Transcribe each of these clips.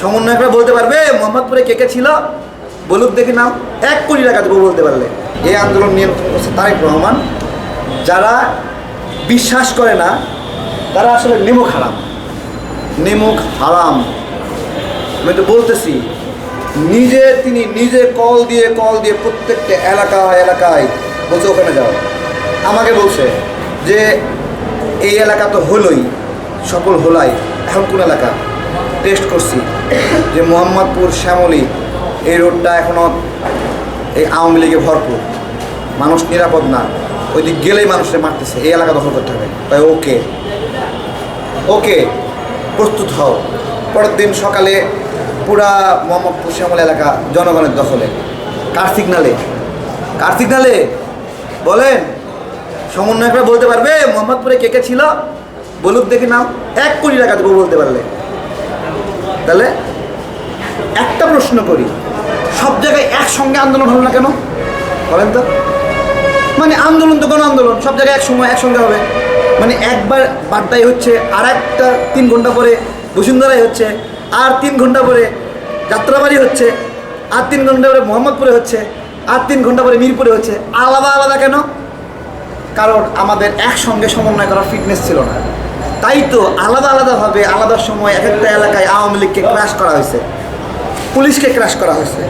সমন্বয়করা বলতে পারবে, মোহাম্মদপুরে কে কে ছিল? বলুক দেখি নাম। এক কোটি টাকা দেবো বলতে পারলে। এই আন্দোলন করছে তারেক রহমান। যারা বিশ্বাস করে না, তারা আসলে নিমুখ হারাম। নিমুখ হারাম। আমি তো বলতেছি, নিজে তিনি নিজে কল দিয়ে কল দিয়ে প্রত্যেকটা এলাকায় এলাকায় বলছে, ওখানে যাও। আমাকে বলছে যে, এই এলাকা তো হলোই, সকল হলাই। এখন কোন এলাকা? টেস্ট করছি যে মোহাম্মদপুর শ্যামলী এই রোডটা এখনও এই আওয়ামী লীগে ভরপুর। মানুষ নিরাপদ না। ওই দিক গেলেই মানুষের মারতেছে। এই এলাকা দখল করতে হবে। তাই ওকে। ওকে, প্রস্তুত হও। পরের দিন সকালে পুরা মোহাম্মদপুর শ্যামল এলাকা জনগণের দখলে। কার সিগনালে কার সিগনালে বলেন। সমন্বয়করা বলতে পারবে, মোহাম্মদপুরে কে কে ছিল? বলুক দেখি নাম। এক কোটি টাকা দেবো বলতে পারলে। তাহলে একটা প্রশ্ন করি। সব জায়গায় একসঙ্গে আন্দোলন হলো না কেন? বলেন তো। মানে আন্দোলন তো কোনো আন্দোলন, সব জায়গায় এক সময় একসঙ্গে হবে। মানে একবার বাড্ডাই হচ্ছে আর একটা তিন ঘণ্টা পরে বসুন্ধরায় হচ্ছে, আর তিন ঘণ্টা পরে যাত্রাবাড়ি হচ্ছে, আর তিন ঘণ্টা পরে মোহাম্মদপুরে হচ্ছে, আর তিন ঘণ্টা পরে মিরপুরে হচ্ছে। আলাদা আলাদা কেন? কারণ আমাদের একসঙ্গে সমন্বয় করার ফিটনেস ছিল না। তাই তো আলাদা আলাদাভাবে আলাদা সময় এক একটা এলাকায় আওয়ামী লীগকে ক্রাশ করা হয়েছে। পুলিশকে ক্রাশ করা হয়েছে।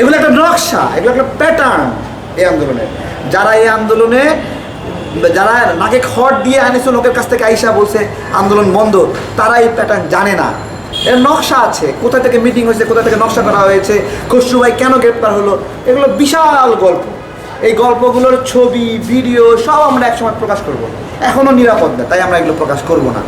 এগুলো একটা নকশা, এগুলো একটা প্যাটার্ন এই আন্দোলনের। যারা এই আন্দোলনে, যারা নাকে খড় দিয়ে আনিস লোকের কাছ থেকে আইসা বলছে, আন্দোলন বন্ধ তারা এই প্যাটার্ন জানে না। এর নকশা আছে। কোথা থেকে মিটিং হয়েছে, কোথা থেকে নকশা করা হয়েছে, খসরু ভাই কেন গ্রেপ্তার হলো? এগুলো বিশাল গল্প। এই গল্পগুলোর ছবি ভিডিও সব আমরা একসময় প্রকাশ করব। এখনও নিরাপদ না, তাই আমরা এগুলো প্রকাশ করব না।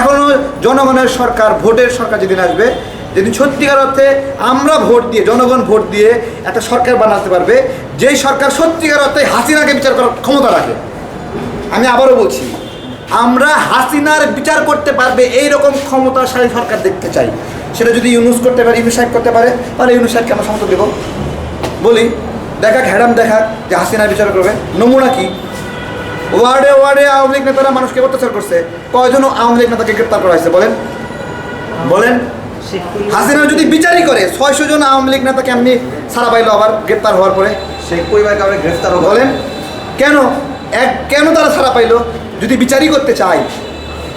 এখনও জনগণের সরকার, ভোটের সরকার যেদিন আসবে, যেদিন সত্যিকার অর্থে আমরা ভোট দিয়ে, জনগণ ভোট দিয়ে একটা সরকার বানাতে পারবে, যেই সরকার সত্যিকার অর্থে হাসিনাকে বিচার করার ক্ষমতা রাখে। আমি আবারও বলছি, আমরা হাসিনার বিচার করতে পারবে এই রকম ক্ষমতাশালী সরকার দেখতে চাই। সেটা যদি ইউনুস করতে পারে, ইউনুস সাহেব করতে পারে, তাহলে ইউনুস সাহেবকে আমরা সমর্থন দেবো। বলি দেখা ঘ্যাডাম দেখা যে হাসিনার বিচার করবে। নমুনা কি? ওয়ার্ডে ওয়ার্ডে আওয়ামী লীগ নেতারা মানুষকে অত্যাচার করছে। কয়জন আওয়ামী লীগ নেতাকে গ্রেপ্তার করা হয়েছে? বলেন। বলেন। হাসিনা যদি বিচারই করে ছয়শো জন আওয়ামী লীগ নেতাকে কেমনি সারা পাইলো আবার গ্রেপ্তার হওয়ার পরে? শেখ পরিবার কাউকে গ্রেফতার হবে বলেন। কেন? এক কেন তারা ছাড়া পাইলো? যদি বিচারই করতে চায়।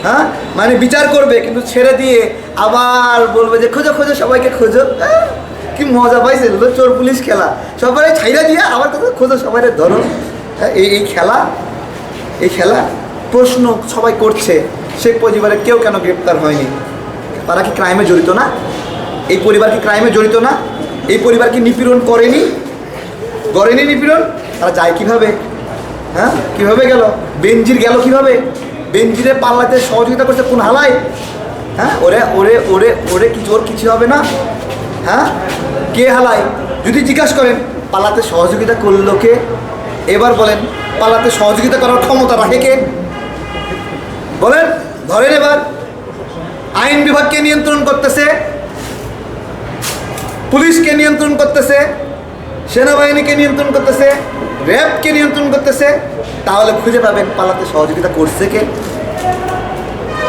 হ্যাঁ? মানে বিচার করবে কিন্তু ছেড়ে দিয়ে আবার বলবে যে খোঁজো খোঁজো সবাইকে খোঁজো। আহ, কি মজা পাইছে? চোর পুলিশ খেলা। সবাই ছাইরা দিয়ে আবার কথা খোঁজো সবাই ধরো। হ্যাঁ, এই এই খেলা এই খেলা প্রশ্ন সবাই করছে। শেখ পরিবারে কেউ কেন গ্রেপ্তার হয়নি? তারা কি ক্রাইমে জড়িত না? এই পরিবার কি ক্রাইমে জড়িত না? এই পরিবার কি নিপীড়ন করেনি? করেনি নিপীড়ন? তারা যায় কীভাবে? হ্যাঁ কীভাবে গেল? বেনজির গেল কীভাবে? বেনজিরে পাল্লাতে সহযোগিতা করছে কোন হালায়? হ্যাঁ ওরে ওরে ওরে ওরে কিছু ওর কিছু হবে না? হ্যাঁ? কে হালায় যদি জিজ্ঞাসা করেন, পালাতে সহযোগিতা করল কে? এবার বলেন, পালাতে সহযোগিতা করার ক্ষমতা রাখে কে? বলেন, ধরেন এবার, আইন বিভাগকে নিয়ন্ত্রণ করতেছে? পুলিশকে নিয়ন্ত্রণ করতেছে? সেনাবাহিনীকে নিয়ন্ত্রণ করতেছে? র্যাবকে নিয়ন্ত্রণ করতেছে? তাহলে খুঁজে পাবেন পালাতে সহযোগিতা করছে কে?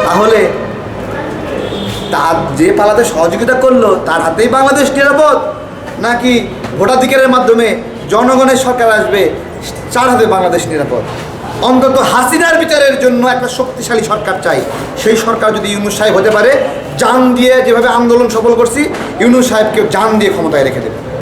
তাহলে তার যে পালাতে সহযোগিতা করল, তার হাতেই বাংলাদেশ নিরাপদ। নাকি ভোটাধিকারের মাধ্যমে জনগণের সরকার আসবে, চার হাতে বাংলাদেশ নিরাপদ। অন্তত হাসিনার বিচারের জন্য একটা শক্তিশালী সরকার চাই। সেই সরকার যদি ইউনুস সাহেব হতে পারে, জান দিয়ে যেভাবে আন্দোলন সফল করছি, ইউনুস সাহেবকে জান দিয়ে ক্ষমতায় রেখে দেবে।